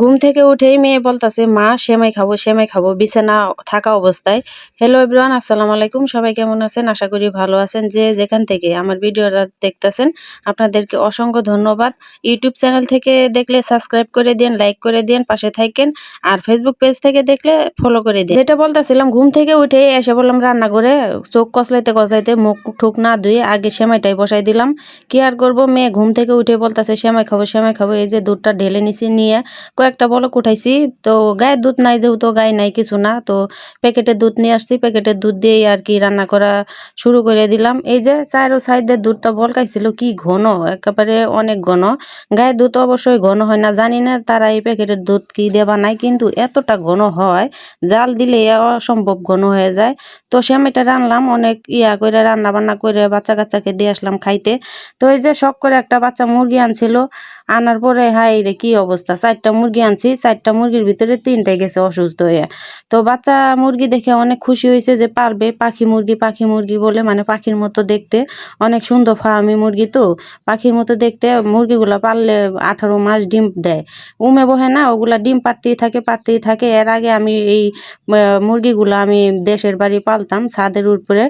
ঘুম থেকে উঠেই মেয়ে বলতাছে, মা, সেমাই খাব সেমাই খাব, বিছানা থাকা অবস্থায়। হ্যালো এভরিওয়ান আসসালামু আলাইকুম। সবাই কেমন আছেন? আশা করি ভালো আছেন। যে যেখান থেকে আমার ভিডিওটা দেখতেছেন, আপনাদেরকে অসংখ্য ধন্যবাদ। ইউটিউব চ্যানেল থেকে দেখলে সাবস্ক্রাইব করে দিন, লাইক করে দিন, পাশে থাকেন আর ফেসবুক পেজ থেকে দেখলে ফলো করে দিন। যেটা বলতাছিলাম, ঘুম থেকে উঠে এসে বললাম রান্না করে চোখ কসলাইতে কসলাইতে মুখ ঠুক না ধুয়ে আগে সেমাইটাই বসাই দিলাম। কি আর করব? মেয়ে ঘুম থেকে উঠে বলতাছে, সেমাই খাব সেমাই খাব। এই যে দুধটা ঢেলে নিছি নিয়ে কয়েকটা বলক উঠাইছি। তো গায়ের দুধ নাই যেহেতু, গায়ে নাই কিছু না। তো প্যাকেটের দুধ নিয়ে আসছি। প্যাকেটের দুধ দিয়েই আর কি রান্না করা শুরু করে দিলাম। এই যে চারো সাইডের দুধটা বলকাইছিল, কি ঘন, একেবারে অনেক ঘন। গায়ের দুধ অবশ্যই ঘন হয় না, জানি না তারা এই প্যাকেটের দুধ কি দিয়ে নাই কিন্তু এতটা ঘন হয়, জাল দিলে অসম্ভব ঘন হয়ে যায়। তো সেমাইটা রান্নাম অনেক ইয়া করে রান্না বান্না করে বাচ্চা কাচ্চাকে দিয়ে আসলাম খাইতে। তো এই যে শখ করে একটা বাচ্চা মুরগি আনছিল, আনার পরে হাই রে, কি অবস্থা? চারটা মুরগি আনছি, চারটা মুরগির ভিতরে তিনটাই গেছে অসুস্থ হয়ে তো বাচ্চা মুরগি দেখে অনেক খুশি হয়েছে যে পারবে, পাখি মুরগি পাখি মুরগি বলে মানে পাখির মতো দেখতে। অনেক সুন্দর ফার্মি মুরগি তো, পাখির মতো দেখতে, মুরগিগুলো পারলে আঠারো মাস ডিম দেয়। উমে বহে না, ওগুলা ডিম পারতেই থাকে পারতেই থাকে। এর আগে আমি এই মুরগিগুলো আমি দেশের বাড়ি পালতাম, ছাদের উপরে।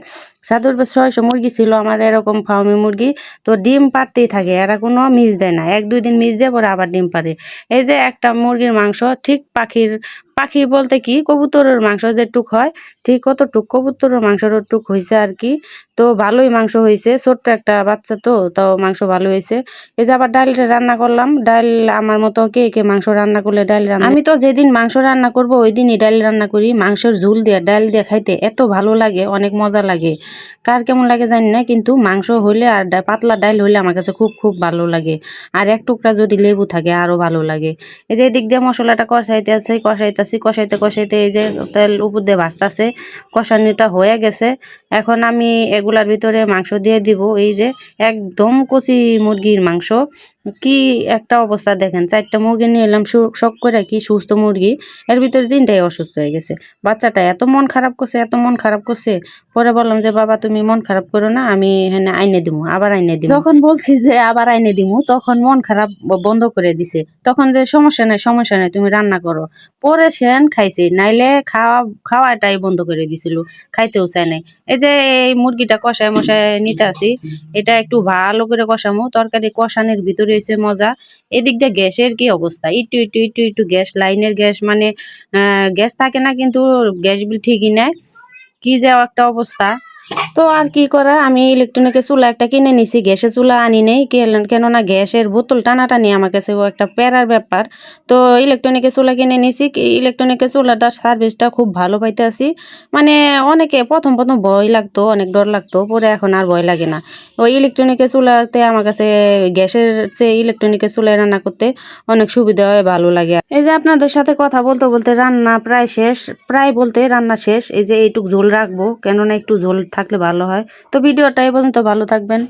ছাদের উপরে ছয়শো মুরগি ছিল আমার এরকম ফার্মি মুরগি। তো ডিম পারতেই থাকে, এরা কোনো মিস দেয় না। এক দুই দিন মিস দিয়ে পরে আবার ডিম পারে। এই যে একটা মুরগির মাংস ঠিক পাখির পাখি বলতে কি, কবুতরের মাংস যেটুক হয়, ঠিক কতটুক কবুতরের মাংসর টুক হয়েছে আর কি। তো ভালোই মাংস হয়েছে ছোট্ট একটা বাচ্চা তো, তাও মাংস ভালো হয়েছে এই যে আবার ডালটা রান্না করলাম ডাল আমার মতো কে কে মাংস রান্না করলে ডাল রান্না আমি তো যেদিন মাংস রান্না করব ওই দিনই ডাল রান্না করি। মাংসের ঝুল দিয়ে ডাল দিয়ে খাইতে এত ভালো লাগে, অনেক মজা লাগে। কার কেমন লাগে জানি না, কিন্তু মাংস হইলে আর পাতলা ডাল হইলে আমার কাছে খুব খুব ভালো লাগে। আর এক টুকরা যদি লেবু থাকে, আরও ভালো লাগে। এই যে এদিক দিয়ে মশলাটা কষাইতে আছে কষাইতেছি, কষাইতে কষাইতে এই যে তেল উপর দিয়ে ভাজতাছে, কষানিটা হয়ে গেছে। এখন আমি এগুলার ভিতরে মাংস দিয়ে দিব, এই যে একদম কচি মুরগির মাংস। কি একটা অবস্থা দেখেন, চারটা মুরগি নিয়ে এলাম শখ করে কি সুস্থ মুরগি। এর ভিতরে তিনটাই অসুস্থ হয়ে গেছে। বাচ্চাটা এত মন খারাপ করছে, এত মন খারাপ করছে, পরে বললাম যে, বাবা, তুমি মন খারাপ করো না, আমি এখানে আইনে দিব আবার আইনে দিব যখন বলছি যে, আবার আইনে দিব তখন মন খারাপ বন্ধ করে দিছে। তখন যে, সমস্যা নাই সমস্যা নাই, তুমি রান্না করো। পরে সেন খাইছে। নাইলে খাওয়া, খাওয়াটাই বন্ধ করে দিছিল খাইতেও চায় নাই। এই যে এই মুরগিটা কষায় মশায় নিতে আসি, এটা একটু ভালো করে কষামো। তরকারি কষানোর ভিতরে হয়েছে মজা। এদিক দিয়ে গ্যাসের কি অবস্থা? একটু একটু একটু একটু গ্যাস, লাইনের গ্যাস মানে গ্যাস থাকে না কিন্তু গ্যাস বিল ঠিকই নেয় কি যে একটা অবস্থা। তো আর কি করা আমি ইলেকট্রনিকের চুলা একটা কিনে নিছি গ্যাসের চুলা আনি নেই কেন- কেননা গ্যাসের বোতল টানাটানি আমার কাছে ও একটা প্যারার ব্যাপার। তো ইলেকট্রনিকের চুলা কিনে নিছি ইলেকট্রনিকের চুলাটার সার্ভিসটা খুব ভালো পাইতে আছি মানে অনেকে প্রথম প্রথম ভয় লাগতো, অনেক ডর লাগতো, পরে এখন আর ভয় লাগে না। ওই ইলেকট্রনিকের চুলাতে আমার কাছে গ্যাসের চেয়ে ইলেকট্রনিকের চুলায় রান্না করতে অনেক সুবিধা হয়, ভালো লাগে। এই যে আপনাদের সাথে কথা বলতে বলতে রান্না প্রায় শেষ, প্রায় বলতে রান্না শেষ, এই যে এইটুক ঝোল রাখব, কেননা একটু ঝোল থাকলে ভালো হয়। তো ভিডিওটা এই পর্যন্ত ভালো থাকবেন।